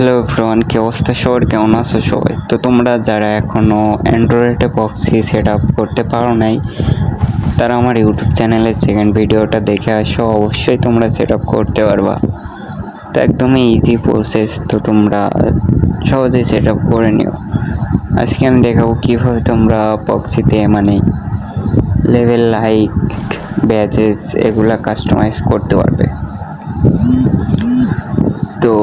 Hello everyone কি অবস্থা? সবার কেমন আছো সবাই? তো তোমরা যারা এখনও অ্যান্ড্রয়েডে বক্সি সেট আপ করতে পারো নাই, তারা আমার ইউটিউব চ্যানেলের সেকেন্ড ভিডিওটা দেখে আসো। অবশ্যই তোমরা সেট আপ করতে পারবা। তো একদমই ইজি প্রসেস তো তোমরা সহজেই সেট আপ করে নিও। আজকে আমি দেখাবো কীভাবে তোমরা বক্সিতে মানে লেভেল লাইক ব্যাচেস এগুলা কাস্টমাইজ করতে পারবে। তো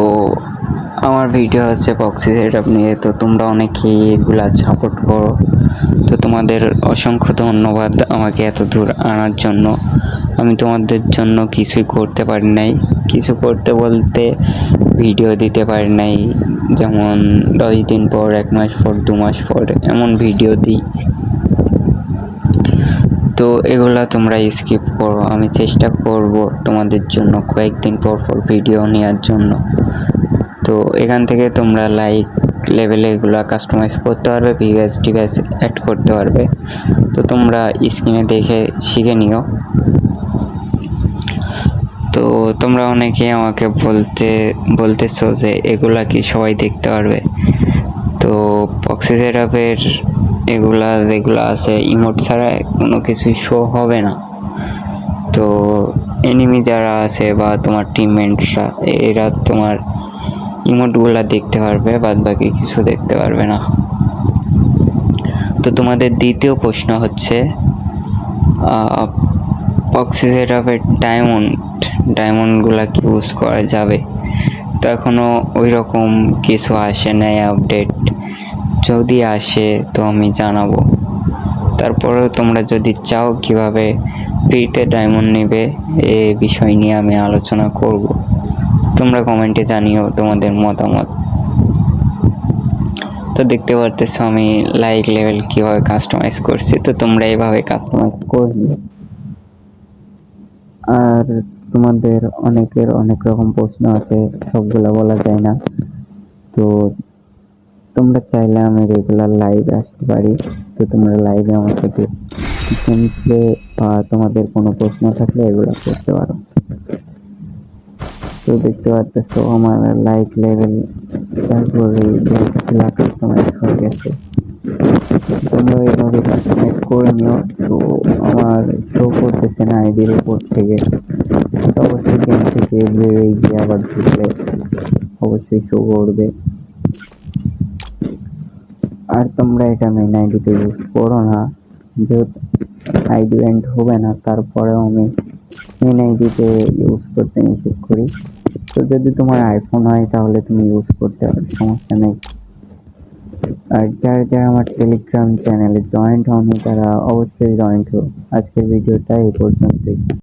আমার ভিডিও হচ্ছে বক্সি সেটআপ নিয়ে। তো তোমরা অনেকেই এগুলা সাপোর্ট করো। তো তোমাদের অসংখ্য ধন্যবাদ আমাকে এত দূর আনার জন্য। আমি তোমাদের জন্য কিছুই করতে পারি নাই। কিছু করতে বলতে ভিডিও দিতে পারি নাই। যেমন দশ দিন পর, এক মাস পর, দু মাস পর এমন ভিডিও দিই। তো এগুলা তোমরা স্কিপ করো। আমি চেষ্টা করব তোমাদের জন্য কয়েকদিন পর পর ভিডিও নেওয়ার জন্য। তো এখান থেকে তোমরা লাইক লেভেলে এগুলো কাস্টমাইজ করতে পারবে ভিভ্যাস টিভ্যাস অ্যাড করতে পারবে। তো তোমরা স্ক্রিনে দেখে শিখে নিও। তো তোমরা অনেকে আমাকে বলতে, বলতেছো যে এগুলা কি সবাই দেখতে পারবে? তো পক্সি সেটআপের এগুলা যেগুলো আছে ইমোট ছাড়া কোনো কিছুই শো হবে না। তো এনিমি যারা আছে বা তোমার টিমমেটরা এরা তোমার ইমোটগুলা দেখতে পারবে বাদ বাকি কিছু দেখতে পারবে না। তো তোমাদের দ্বিতীয় প্রশ্ন হচ্ছে পক্সি সেটআপের ডায়মন্ড ডায়মন্ডগুলো কি ইউজ করা যাবে? তো এখনও ওই রকম কিছু আসে নাই আপডেট যদি আসে, তো আমি জানাব। তারপরেও তোমরা যদি চাও কীভাবে ফ্রিতে ডায়মন্ড নেবে, এ বিষয় নিয়ে আমি আলোচনা করব। তোমরা কমেন্টে জানিও তোমাদের মতামত। তো দেখতে পারতেছো আমি লাইক লেভেল কীভাবে কাস্টমাইজ করছি, তো তোমরা এইভাবে কাস্টমাইজ করবে। আর তোমাদের অনেকের অনেক রকম প্রশ্ন আছে, সবগুলো বলা যায় না। তো তোমরা চাইলে আমি রেগুলার লাইভে আসতে পারি, তো তোমরা লাইভে আমার সাথে বা তোমাদের কোনো প্রশ্ন থাকলে এগুলো করতে পারো। তো দেখতে পাচ্ছ আমার লাইট লেভেল তারপরে কাস্টমাইজ হয়ে গেছে। তোমরা এইভাবে কাস্টমাইজ করে নিও, তো আমার শো করতেছে না আইডির উপর থেকে। অবশ্যই গেম থেকে বেরিয়ে গিয়ে আবার ঢুকলে অবশ্যই শো করবে। আর তোমরা এটা মেন আইডিতে ইউজ করো না, যেহেতু আইডি এন্ড হবে না, তারপরেও আমি মেন আইডিতে ইউজ করতে নিষেধ করি। তো যদি তোমার আইফোন হয় তাহলে তুমি ইউজ করতে পারো সমস্যা নেই। আর যারা যারা আমার টেলিগ্রাম চ্যানেলে জয়েন্ট হননি তারা অবশ্যই জয়েন্ট হোক আজকের ভিডিওটা এই পর্যন্তই।